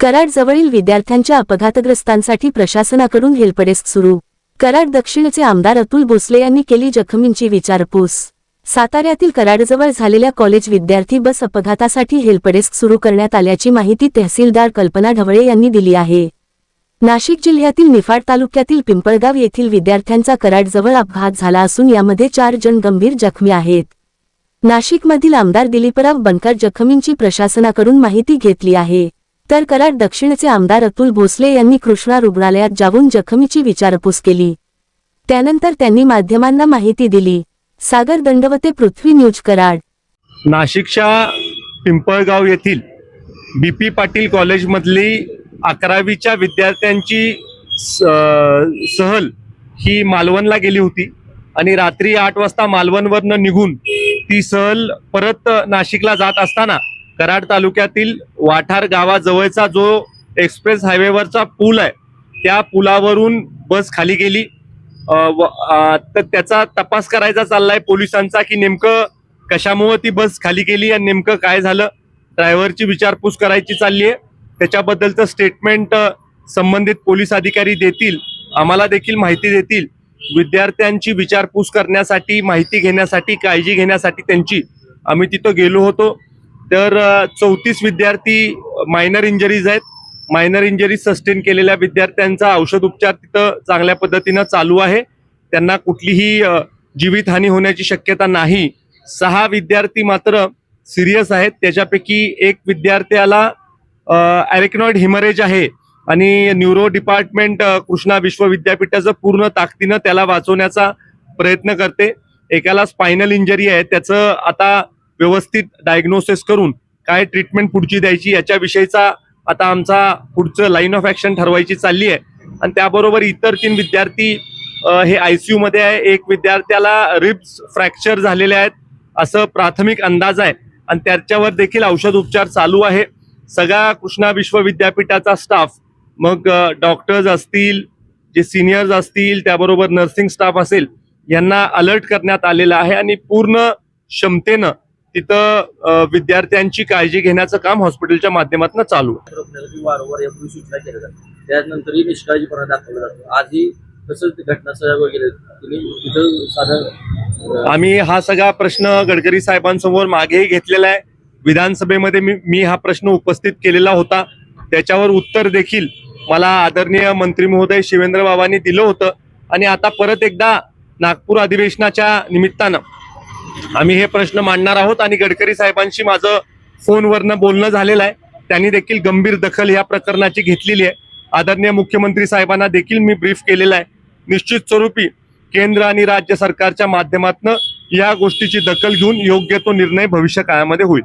कराड जवळील विद्यार्थ्यांच्या अपघातग्रस्तांसाठी प्रशासनाकडून हेल्पडेस्क सुरू. कराड दक्षिणचे आमदार अतुल भोसले यांनी केली जखमींची विचारपूस. साताऱ्यातील कराडजवळ झालेल्या कॉलेज विद्यार्थी बस अपघातासाठी हेल्पडेस्क सुरू करण्यात आल्याची माहिती तहसीलदार कल्पना ढवळे यांनी दिली आहे. नाशिक जिल्ह्यातील निफाड तालुक्यातील पिंपळगाव येथील विद्यार्थ्यांचा कराडजवळ अपघात झाला असून यामध्ये चार जण गंभीर जखमी आहेत. नाशिकमधील आमदार दिलीपराव बनकर जखमींची प्रशासनाकडून माहिती घेतली आहे. तर कराड दक्षिणचे आमदार अतुल भोसले यांनी कृष्णा रुग्णालयात जाऊन जखमीची विचारपूस केली. त्यानंतर त्यांनी माध्यमांना माहिती दिली. सागर दंडवते पृथ्वी न्यूज कराड. नाशिकच्या पिंपळगाव येथील बी पी पाटील कॉलेजमधली अकरावीच्या विद्यार्थ्यांची सहल ही मालवणला गेली होती आणि रात्री आठ वाजता मालवणवरनं निघून ती सहल परत नाशिकला जात असताना कराड तालुक्यातील वाठार गावाजवळचा जो एक्सप्रेस हायवेवरचा पूल आहे त्या पुलावरून बस खाली गेली. व- तर त्याचा तपास करायचा चाललाय पोलिसांचा की नेमकं कशामुळे ती बस खाली गेली आणि नेमकं काय झालं? ड्रायव्हरची विचारपूस करायची चालली आहे त्याच्याबद्दलचं स्टेटमेंट संबंधित पोलीस अधिकारी देतील आम्हाला देखील माहिती देतील. विद्यार्थ्यांची विचारपूस करण्यासाठी माहिती घेण्यासाठी काळजी घेण्यासाठी त्यांची आम्ही तिथं गेलो होतो. तर चौतीस विद्यार्थी मायनर इंजरीज आहेत. मायनर इंजरीज सस्टेन केलेल्या विद्यार्थ्यांचा औषध उपचार तिथं चांगल्या पद्धतीनं चालू आहे. त्यांना कुठलीही जीवितहानी होण्याची शक्यता नाही. सहा विद्यार्थी मात्र सिरियस आहेत. त्याच्यापैकी एक विद्यार्थ्याला अरेकनॉइड हिमरेज आहे आणि न्यूरो डिपार्टमेंट कृष्णा विश्वविद्यापीठाचं पूर्ण ताकदीनं त्याला वाचवण्याचा प्रयत्न करते. एकाला स्पायनल इंजरी आहे. त्याचं आता व्यवस्थित डायग्नोसिस करून काय ट्रीटमेंट पुढची द्यायची याच्याविषयीचा आता आमचा पुढचं लाईन ऑफ ॲक्शन ठरवायची चालली आहे. आणि त्याबरोबर इतर तीन विद्यार्थी हे हे सी मध्ये आहे. एक विद्यार्थ्याला रिब्स फ्रॅक्चर झालेले आहेत. असं प्राथमिक अंदाज आहे. आणि त्याच्यावर देखील औषध उपचार चालू आहे. सगळा कृष्णा विश्वविद्यापीठाचा स्टाफ मग डॉक्टर्स असतील जे सिनियर्स असतील त्याबरोबर नर्सिंग स्टाफ असेल यांना अलर्ट करण्यात आलेला आहे. आणि पूर्ण क्षमतेनं तिथं विद्यार्थ्यांची काळजी घेण्याचं काम हॉस्पिटलच्या माध्यमातून चालू रोखण्यासाठी वारंवार यापूर्वी सूचना केल्या जातात. त्यानंतरही निष्काळजीपणा दाखवला जातो. आजही तसंच ते घटनास्थळावर गेले तिथं साधं आम्ही हा सगळा प्रश्न गडकरी साहेबांसमोर मागेही घेतलेला आहे. विधानसभेमध्ये मी मी हा प्रश्न उपस्थित केलेला होता. त्याच्यावर उत्तर देखील मला आदरणीय मंत्री महोदय शिवेंद्र बाबांनी दिलं होतं. आणि आता परत एकदा नागपूर अधिवेशनाच्या निमित्तानं आम्ही हे प्रश्न मांडणार आहोत आणि गडकरी साहेबांशी माझं फोनवरनं बोलणं झालेलं आहे. त्यांनी देखील गंभीर दखल या प्रकरणाची घेतलेली आहे. आदरणीय मुख्यमंत्री साहेबांना देखील मी ब्रीफ केलेला आहे. निश्चित स्वरूपी केंद्र आणि राज्य सरकारच्या माध्यमातून या गोष्टीची दखल घेऊन योग्य तो निर्णय भविष्य काळामध्ये होईल.